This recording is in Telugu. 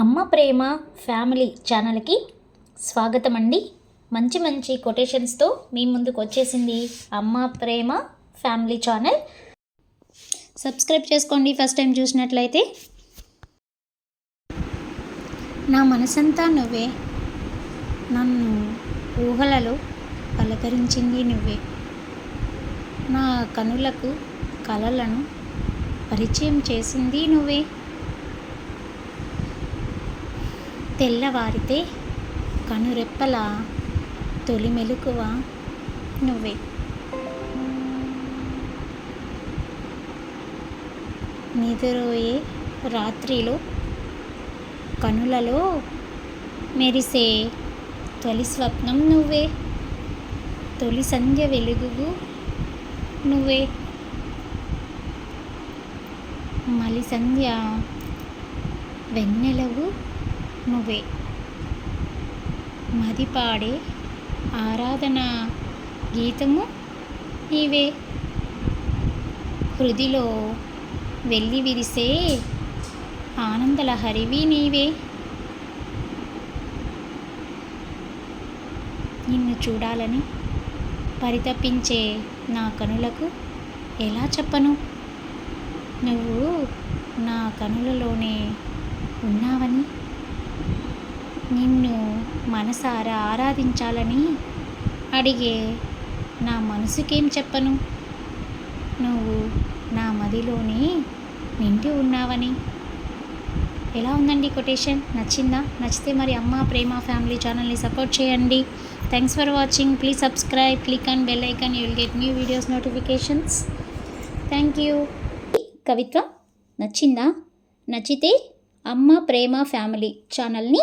అమ్మ ప్రేమ ఫ్యామిలీ ఛానల్కి స్వాగతం అండి మంచి మంచి కొటేషన్స్తో మీ ముందుకు వచ్చేసింది Amma Prema family channel. Subscribe చేసుకోండి ఫస్ట్ టైం చూసినట్లయితే. నా మనసంతా నువ్వే. నన్ను ఊహలలో పలకరించింది నువ్వే. నా కనులకు కలలను పరిచయం చేసింది నువ్వే. తెల్లవారితే కనురెప్పల తొలి మెలకువ నువ్వే. నిద్రోయే రాత్రిలో కనులలో మెరిసే తొలి స్వప్నం నువ్వే. తొలి సంధ్య వెలుగు నువ్వే. మలి సంధ్య వెన్నెలవు నువ్వే. మది పాడే ఆరాధన గీతము నీవే హృదిలో వెళ్ళి విరిసే ఆనందల హరివి నీవే. నిన్ను చూడాలని పరితపించే నా కనులకు ఎలా చెప్పను? నువ్వు నా కనులలోనే ఉన్నావని నిన్ను మనసారా ఆరాధించాలని అడిగే నా మనసుకేం చెప్పను? నువ్వు నా మదిలోనే నిండి ఉన్నావని. ఎలా ఉందండి కొటేషన్? నచ్చిందా? నచ్చితే మరి అమ్మ ప్రేమ ఫ్యామిలీ ఛానల్ని సపోర్ట్ చేయండి. Thanks for watching please subscribe click and bell icon you will get new videos notifications thank you కవిత్వ నచ్చిందా? నచ్చితే అమ్మ ప్రేమ ఫ్యామిలీ ఛానల్ని